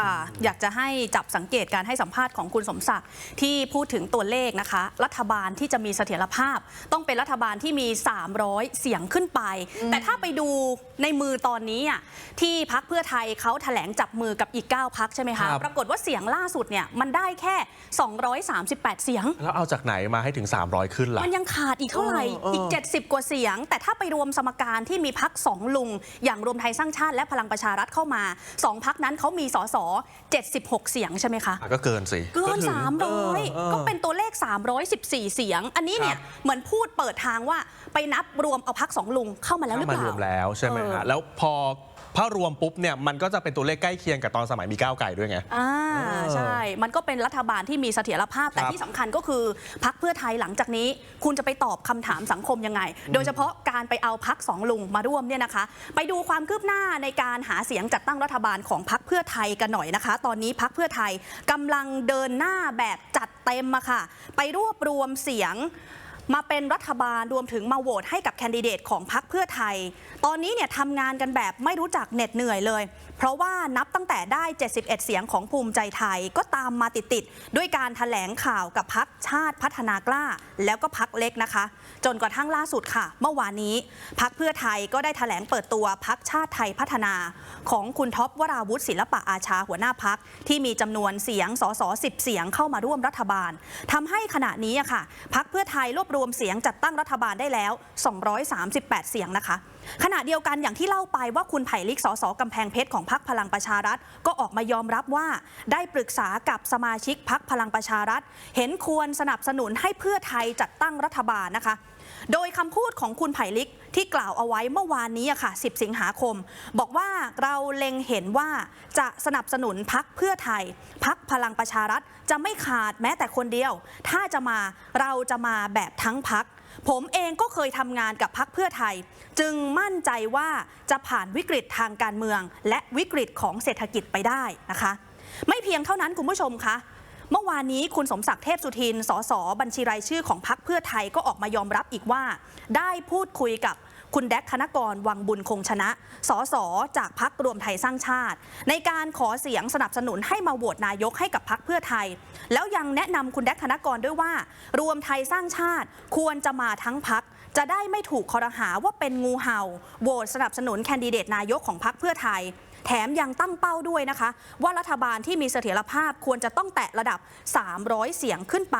ค่ะ อยากจะให้จับสังเกตการให้สัมภาษณ์ของคุณสมศักดิ์ที่พูดถึงตัวเลขนะคะ รัฐบาลที่จะมีเสถียรภาพ ต้องเป็นรัฐบาลที่มี 300 เสียงขึ้นไป แต่ถ้าไปดูในมือตอนนี้อะที่พักเพื่อไทยเขาแถลงจับมือกับอีก 9พักใช่ไหมคะ ครับ ปรากฏว่าเสียงล่าสุดเนี่ยมันได้แค่ 238 เสียง แล้วเอาจากไหนมาให้ถึง 300 ขึ้นล่ะ มันยังขาดอีกเท่าไหร่ เออเอออีอีก 70 กว่าเสียง แต่ถ้าไปรวมสมการที่มีพักสองลุง อย่างรวมไทยสร้างชาติและพลังประชารัฐเข้ามาสองพักนั้นเขามีสส76 เสียงใช่ไหมคะอะก็เกินสิเกิน ถึงเออ300 ก็เป็นตัวเลข 314 เสียง อันนี้เนี่ยครับเหมือนพูดเปิดทางว่าไปนับรวมเอาพักสองลุงเข้ามาแล้วหรือเปมารล่า วมแล้วใช่ไหมเออฮะแล้วพอ ถ้ารวมปุ๊บเนี่ยมันก็จะเป็นตัวเลขใกล้เคียงกับตอนสมัยมีก้าวไก่ด้วยไง อ่าเออใช่ มันก็เป็นรัฐบาลที่มีเสถียรภาพแต่ครับที่สำคัญก็คือพักเพื่อไทยหลังจากนี้ คุณจะไปตอบคำถามสังคมยังไง โดยเฉพาะการไปเอาพักสองลุงมาร่วมเนี่ยนะคะ ไปดูความคืบหน้าในการหาเสียงจัดตั้งรัฐบาลของพักเพื่อไทยกันหน่อยนะคะ ตอนนี้พักเพื่อไทยกำลังเดินหน้าแบบจัดเต็มอะค่ะ ไปรวบรวมเสียง มาเป็นรัฐบาลรวมถึงมาโหวตให้กับแคนดิเดตของพรรคเพื่อไทย ตอนนี้เนี่ยทำงานกันแบบไม่รู้จักเหน็ดเหนื่อยเลย เพราะว่านับตั้งแต่ได้ 71 เสียงของภูมิใจไทยก็ตามมาติดๆด้วยการถแถลงข่าวกับพักชาติพัฒนากล้า แล้วก็พักเล็กนะคะ จนกระทั่งล่าสุดค่ะ เมื่อวานนี้พักเพื่อไทยก็ได้ถแถลงเปิดตัวพักชาติไทยพัฒนา ของคุณท็อปวราวุฒิศิลปะอาชาหัวหน้าพักที่มีจำนวนเสียงสส10 เสียงเข้ามาร่วมรัฐบาลทำให้ขณะนี้อะค่ะพักเพื่อไทยรวบรวมวมเสียงจัดตั้งรัฐบาลได้แล้ว 238 เสียงนะคะ ขณะเดียวกันอย่างที่เล่าไปว่าคุณไผ่ลิกสสกำแพงเพชรของพักพลังประชารัฐ ก็ออกมายอมรับว่า ได้ปรึกษากับสมาชิกพักพลังประชารัฐ เห็นควรสนับสนุนให้เพื่อไทยจัดตั้งรัฐบาลนะคะ โดยคำพูดของคุณไผ่ลิกที่กล่าวเอาไว้เมื่อวานนี้ค่ะ 10 สิงหาคม บอกว่าเราเล็งเห็นว่าจะสนับสนุนพักเพื่อไทย พักพลังประชารัฐจะไม่ขาดแม้แต่คนเดียว ถ้าจะมาเราจะมาแบบทั้งพัก ผมเองก็เคยทำงานกับพักเพื่อไทย จึงมั่นใจว่าจะผ่านวิกฤตทางการเมือง และวิกฤตของเศรษฐกิจไปได้นะคะ ไม่เพียงเท่านั้นคุณผู้ชมคะ เมื่อวานนี้คุณสมศักดิ์เทพสุทิน สสบัญชีรายชื่อของพักเพื่อไทยก็ออกมายอมรับอีกว่า ได้พูดคุยกับคุณแดกธนกรวังบุญคงชนะ สสจากพักรวมไทยสร้างชาติ ในการขอเสียงสนับสนุนให้มาโหวตนายกให้กับพักเพื่อไทย แล้วยังแนะนำคุณแดกธนกรด้วยว่า รวมไทยสร้างชาติควรจะมาทั้งพักจะได้ไม่ถูกคอรหาว่าเป็นงูเห่าโหวตสนับสนุนแคนดิเดตนายกของพักเพื่อไทย แถมยังตั้งเป้าด้วยนะคะ ว่ารัฐบาลที่มีเสถียรภาพควรจะต้องแตะระดับ 300 เสียงขึ้นไป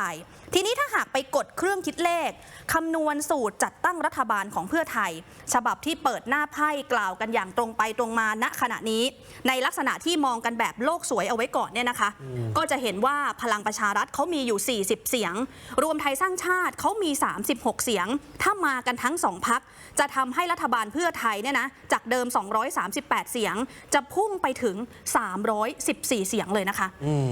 ทีนี้ถ้าหากไปกดเครื่องคิดเลขคำนวณสูตรจัดตั้งรัฐบาลของเพื่อไทย ฉบับที่เปิดหน้าไพ่กล่าวกันอย่างตรงไปตรงมาณขณะนี้ ในลักษณะที่มองกันแบบโลกสวยเอาไว้ก่อนเนี่ยนะคะ ก็จะเห็นว่าพลังประชารัฐเขามีอยู่ 40 เสียง รวมไทยสร้างชาติเขามี 36 เสียง ถ้ามากันทั้งสองพักจะทำให้รัฐบาลเพื่อไทยเนี่ยนะจากเดิม 238 เสียงจะพุ่งไปถึง 314 เสียงเลยนะคะ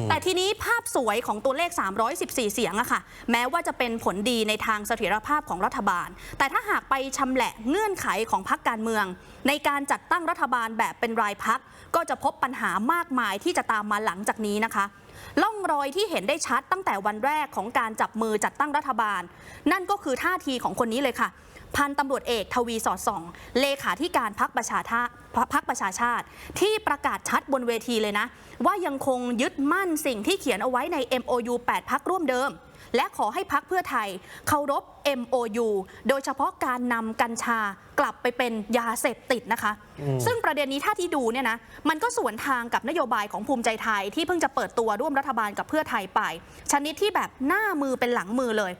แต่ทีนี้ภาพสวยของตัวเลข 314 เสียงอะค่ะ แม้ว่าจะเป็นผลดีในทางเสถียรภาพของรัฐบาล แต่ถ้าหากไปชำแหละเงื่อนไขของพรรคการเมือง ในการจัดตั้งรัฐบาลแบบเป็นรายพักก็จะพบปัญหามากมายที่จะตามมาหลังจากนี้นะคะล่องรอยที่เห็นได้ชัดตั้งแต่วันแรกของการจับมือจัดตั้งรัฐบาล นั่นก็คือท่าทีของคนนี้เลยค่ะ พันตำรวจเอกทวีสอดส่อง เลขาธิการพักประชาชาติ พักประชาชาติ ที่ประกาศชัดบนเวทีเลยนะ ว่ายังคงยึดมั่นสิ่งที่เขียนเอาไว้ใน MOU 8 พักร่วมเดิม และขอให้พักเพื่อไทยเคารพ MOU โดยเฉพาะการนำกัญชากลับไปเป็นยาเสพติดนะคะ ซึ่งประเด็นนี้ถ้าที่ดูเนี่ยนะมันก็สวนทางกับนโยบายของภูมิใจไทยที่เพิ่งจะเปิดตัวร่วมรัฐบาลกับเพื่อไทยไป ชนิดที่แบบหน้ามือเป็นหลังมือเลย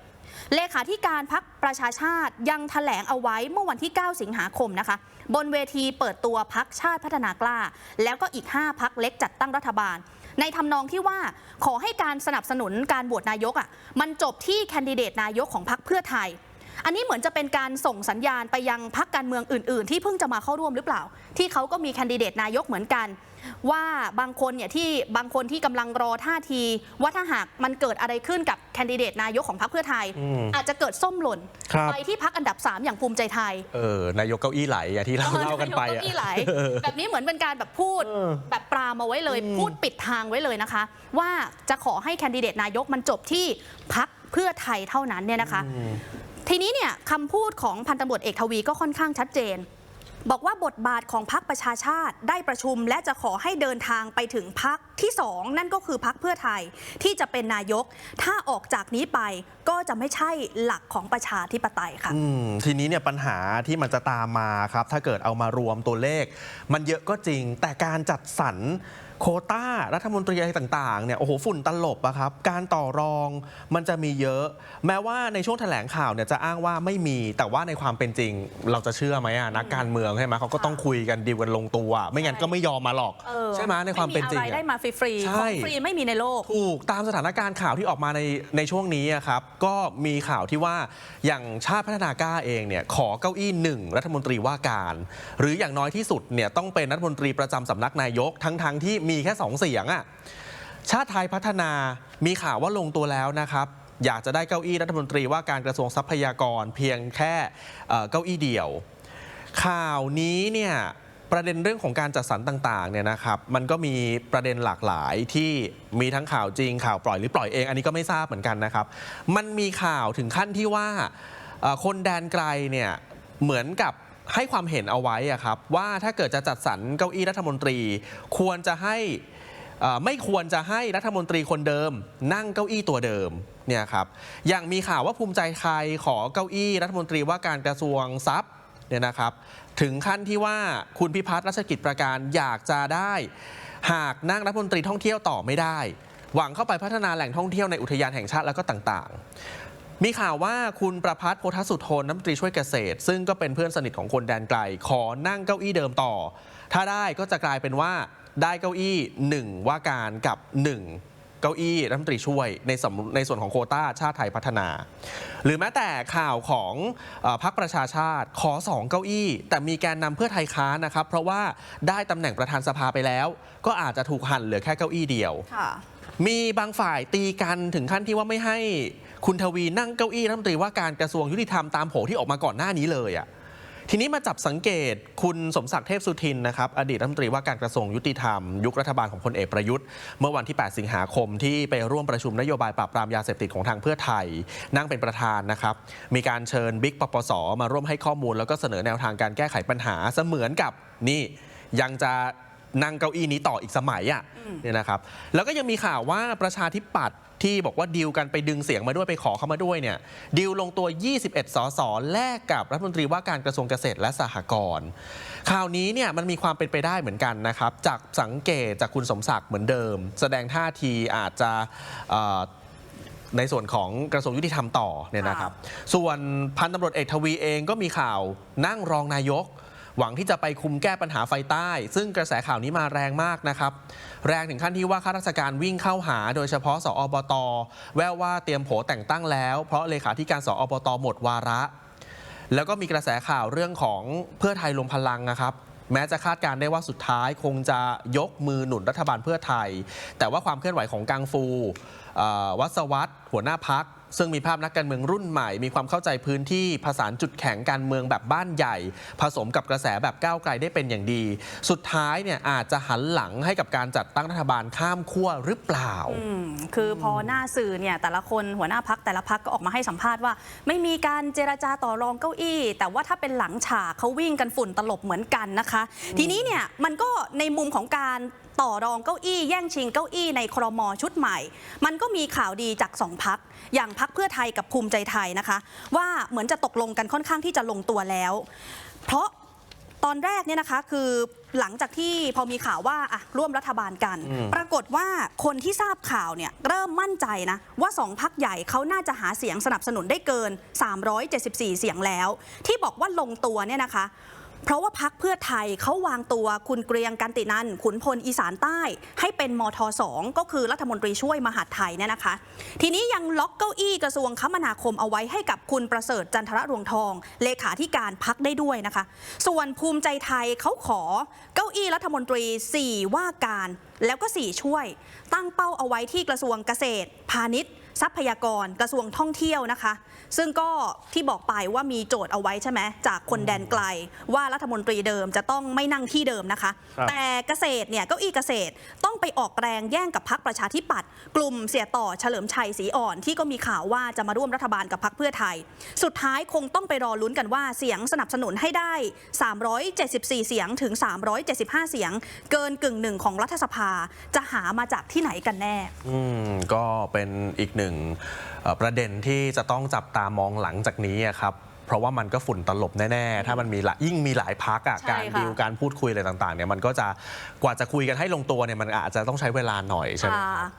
เลขาธิการพักประชาชาติยังแถลงเอาไว้เมื่อวันที่ 9 สิงหาคมนะคะ บนเวทีเปิดตัวพักชาติพัฒนากล้า แล้วก็อีก 5พักเล็กจัดตั้งรัฐบาล ในทำนองที่ว่าขอให้การสนับสนุนการโหวตนายกอะมันจบที่แคนดิเดตนายกของพักเพื่อไทย อันนี้เหมือนจะเป็นการส่งสัญญาณไปยังพักการเมืองอื่น ๆ ที่เพิ่งจะมาเข้าร่วมหรือเปล่า ที่เขาก็มีแคนดิเดตนายกเหมือนกัน ว่าบางคนเนี่ยที่บางคนที่กำลังรอท่าที ว่าถ้าหากมันเกิดอะไรขึ้นกับแคนดิเดตนายกของพรรคเพื่อไทยอืมอาจจะเกิดส้มหล่นครับไปที่พักอันดับ 3 อย่างภูมิใจไทยเออนายกเก้าอี้ไหลอะที่เราเล่ากันไปยอะเก้าอี้ไหลแบบนี้เหมือนเป็นการแบบพูดเออแบบปรามเอาไว้เลย พูดปิดทางไว้เลยนะคะ ว่าจะขอให้แคนดิเดตนายกมันจบที่พักเพื่อไทยเท่านั้นเนี่ยนะคะ ทีนี้เนี่ยคำพูดของพันตำรวจเอกทวีก็ค่อนข้างชัดเจน บอกว่าบทบาทของพักประชาชาติได้ประชุม และจะขอให้เดินทางไปถึงพักที่สองนั่นก็คือพักเพื่อไทยที่จะเป็นนายก ถ้าออกจากนี้ไปก็จะไม่ใช่หลักของประชาธิปไตยค่ะอืมทีนี้เนี่ยปัญหาที่มันจะตามมาครับ ถ้าเกิดเอามารวมตัวเลข มันเยอะก็จริงแต่การจัดสรร โควต้ารัฐมนตรีอะไรต่างๆเนี่ยโอ้โหฝุ่นตลบอะครับการต่อรองมันจะมีเยอะ แม้ว่าในช่วงแถลงข่าวเนี่ยจะอ้างว่าไม่มีแต่ว่าในความเป็นจริง เราจะเชื่อไหมอะนักการเมืองใช่ไหมเขาก็ต้องคุยกันดีลกันลงตัว ไม่งั้นก็ไม่ยอมมาหรอก เออใช่ไหมในความเป็นจริงไม่มีอะไรอะได้มาฟรีๆ ใช่ ของฟรีไม่มีในโลก ถูกตามสถานการณ์ข่าวที่ออกมาในในช่วงนี้อะครับก็มีข่าวที่ว่าอย่างชาติพัฒนากล้าเองเนี่ยขอเก้าอี้หนึ่งรัฐมนตรีว่าการ หรืออย่างน้อยที่สุดเนี่ยต้องเป็นรัฐมนตรีประจำสำนักนายกทั้งๆที่มีแค่สองเสียงอะชาติไทยพัฒนามีข่าวว่าลงตัวแล้วนะครับ อยากจะได้เก้าอี้รัฐมนตรีว่าการกระทรวงทรัพยากรเพียงแค่เก้าอี้เดียว ข่าวนี้เนี่ยประเด็นเรื่องของการจัดสรรต่างๆเนี่ยนะครับมันก็มีประเด็นหลากหลายที่มีทั้งข่าวจริงข่าวปล่อยหรือปล่อยเอง อันนี้ก็ไม่ทราบเหมือนกันนะครับ มันมีข่าวถึงขั้นที่ว่าคนแดนไกลเนี่ยเหมือนกับ ให้ความเห็นเอาไว้อะครับ ว่าถ้าเกิดจะจัดสรรเก้าอี้รัฐมนตรี ควรจะให้ไม่ควรจะให้รัฐมนตรีคนเดิม นั่งเก้าอี้ตัวเดิมเนี่ยครับอย่างมีข่าวว่าภูมิใจไทยขอเก้าอี้รัฐมนตรีว่าการกระทรวงทรัพย์เนี่ยนะครับ ถึงขั้นที่ว่าคุณพิพัฒน์รัชกิจประการอยากจะได้ หากนั่งรัฐมนตรีท่องเที่ยวต่อไม่ได้ หวังเข้าไปพัฒนาแหล่งท่องเที่ยวในอุทยานแห่งชาติแล้วก็ต่างๆ มีข่าวว่าคุณประพัฒน์โพธสุทนรัฐมนตรีช่วยเกษตร ซึ่งก็เป็นเพื่อนสนิทของคนแดนไกล ขอนั่งเก้าอี้เดิมต่อ ถ้าได้ก็จะกลายเป็นว่าได้เก้าอี้หนึ่งว่าการกับหนึ่งเก้าอี้รัฐมนตรีช่วยในสำในส่วนของโควต้าชาติไทยพัฒนา หรือแม้แต่ข่าวของเอ่อพรรคประชาชาติขอสองเก้าอี้ แต่มีแกนนำเพื่อไทยค้านนะครับ เพราะว่าได้ตำแหน่งประธานสภาไปแล้ว ก็อาจจะถูกหั่นเหลือแค่เก้าอี้เดียวค่ะมีบางฝ่ายตีกันถึงขั้นที่ว่าไม่ให้ คุณทวีนั่งเก้าอี้รัฐมนตรีว่าการกระทรวงยุติธรรมตามโผที่ออกมาก่อนหน้านี้เลยอะทีนี้มาจับสังเกตคุณสมศักดิ์เทพสุทินนะครับอดีตรัฐมนตรีว่าการกระทรวงยุติธรรม ยุครัฐบาลของพลเอกประยุทธ์ เมื่อวันที่ 8 สิงหาคมที่ไปร่วมประชุมนโยบายปราบปรามยาเสพติดของทางเพื่อไทย นั่งเป็นประธานนะครับ มีการเชิญบิ๊กปปส มาร่วมให้ข้อมูล แล้วก็เสนอแนวทางการแก้ไขปัญหาเสมือนกับนี่ยังจะ นั่งเก้าอี้นี้ต่ออีกสมัยอะเนี่ยนะครับแล้วก็ยังมีข่าวว่าประชาธิปัตย์ที่บอกว่าดีลกันไปดึงเสียงมาด้วยไปขอเข้ามาด้วยเนี่ยดีลลงตัว 21 สสแลกกับรัฐมนตรีว่าการกระทรวงเกษตรและสหกรณ์ข่าวนี้เนี่ยมันมีความเป็นไปได้เหมือนกันนะครับ จากสังเกตจากคุณสมศักดิ์เหมือนเดิม แสดงท่าทีอาจจะเอ่อในส่วนของกระทรวงยุติธรรมต่อเนี่ยนะครับ ส่วนพันตำรวจเอกทวีเองก็มีข่าวนั่งรองนายก หวังที่จะไปคุมแก้ปัญหาไฟใต้ ซึ่งกระแสข่าวนี้มาแรงมากนะครับ แรงถึงขั้นที่ว่าข้าราชการวิ่งเข้าหา โดยเฉพาะสอบต แววว่าเตรียมโผแต่งตั้งแล้ว เพราะเลขาธิการสอบตหมดวาระ แล้วก็มีกระแสข่าวเรื่องของเพื่อไทยรวมพลังนะครับแม้จะคาดการณ์ได้ว่าสุดท้ายคงจะยกมือหนุนรัฐบาลเพื่อไทย แต่ว่าความเคลื่อนไหวของกังฟูวัสวัตหัวหน้าพัก ซึ่งมีภาพนักการเมืองรุ่นใหม่ มีความเข้าใจพื้นที่ผสานจุดแข็งการเมืองแบบบ้านใหญ่ ผสมกับกระแสแบบก้าวไกลได้เป็นอย่างดี สุดท้ายเนี่ยอาจจะหันหลังให้กับการจัดตั้งรัฐบาลข้ามขั้วหรือเปล่าอืมคือพอหน้าสื่อเนี่ยแต่ละคนหัวหน้าพักแต่ละพักก็ออกมาให้สัมภาษณ์ว่า ไม่มีการเจรจาต่อรองเก้าอี้ แต่ว่าถ้าเป็นหลังฉากเขาวิ่งกันฝุ่นตลบเหมือนกันนะคะ ทีนี้เนี่ยมันก็ในมุมของการต่อรองเก้าอี้ แย่งชิงเก้าอี้ในครมชุดใหม่ มันก็มีข่าวดีจากสองพักอย่างพักเพื่อไทยกับภูมิใจไทยนะคะ ว่าเหมือนจะตกลงกันค่อนข้างที่จะลงตัวแล้ว เพราะตอนแรกเนี่ยนะคะคือหลังจากที่พอมีข่าวว่าอะร่วมรัฐบาลกันอืมปรากฏว่าคนที่ทราบข่าวเนี่ยเริ่มมั่นใจนะ ว่าสองพักใหญ่เขาน่าจะหาเสียงสนับสนุนได้เกิน 374 เสียงแล้ว ที่บอกว่าลงตัวเนี่ยนะคะ เพราะว่าพักเพื่อไทยเขาวางตัวคุณเกรียงกันตินันขุนพลอีสานใต้ ให้เป็นมทสองก็คือรัฐมนตรีช่วยมหาดไทยเนี่ยนะคะ ทีนี้ยังล็อกเก้าอี้กระทรวงคมนาคมเอาไว้ให้กับคุณประเสริฐจันทรรวงทอง เลขาธิการพักได้ด้วยนะคะ ส่วนภูมิใจไทยเขาขอเก้าอี้รัฐมนตรี 4 ว่าการ แล้วก็ 4 ช่วย ตั้งเป้าเอาไว้ที่กระทรวงเกษตร พาณิชย์ ทรัพยากรกระทรวงท่องเที่ยวนะคะ ซึ่งก็ที่บอกไปว่ามีโจทย์เอาไว้ใช่ไหมจากคนแดนไกล ว่ารัฐมนตรีเดิมจะต้องไม่นั่งที่เดิมนะคะครับแต่เกษตรเนี่ยเก้าอี้เกษตรต้องไปออกแรงแย่งกับพักประชาธิปัตย์กลุ่มเสียต่อเฉลิมชัยศรีอ่อนที่ก็มีข่าวว่าจะมาร่วมรัฐบาลกับพักเพื่อไทย สุดท้ายคงต้องไปรอลุ้นกันว่าเสียงสนับสนุนให้ได้ 374 เสียงถึง 375 เสียง เกินกึ่งหนึ่งของรัฐสภาจะหามาจากที่ไหนกันแน่ อืมก็เป็นอีกหนึ่งเอ่อประเด็นที่จะต้องจับตามองหลังจากนี้อะครับเพราะว่ามันก็ฝุ่นตลบแน่ ๆ ถ้ามันมีหลายยิ่งมีหลายพักอะใช่การค่ะดีลการพูดคุยอะไรต่างๆเนี่ยมันก็จะกว่าจะคุยกันให้ลงตัวเนี่ยมันอาจจะต้องใช้เวลาหน่อยใช่ไหมค่ะ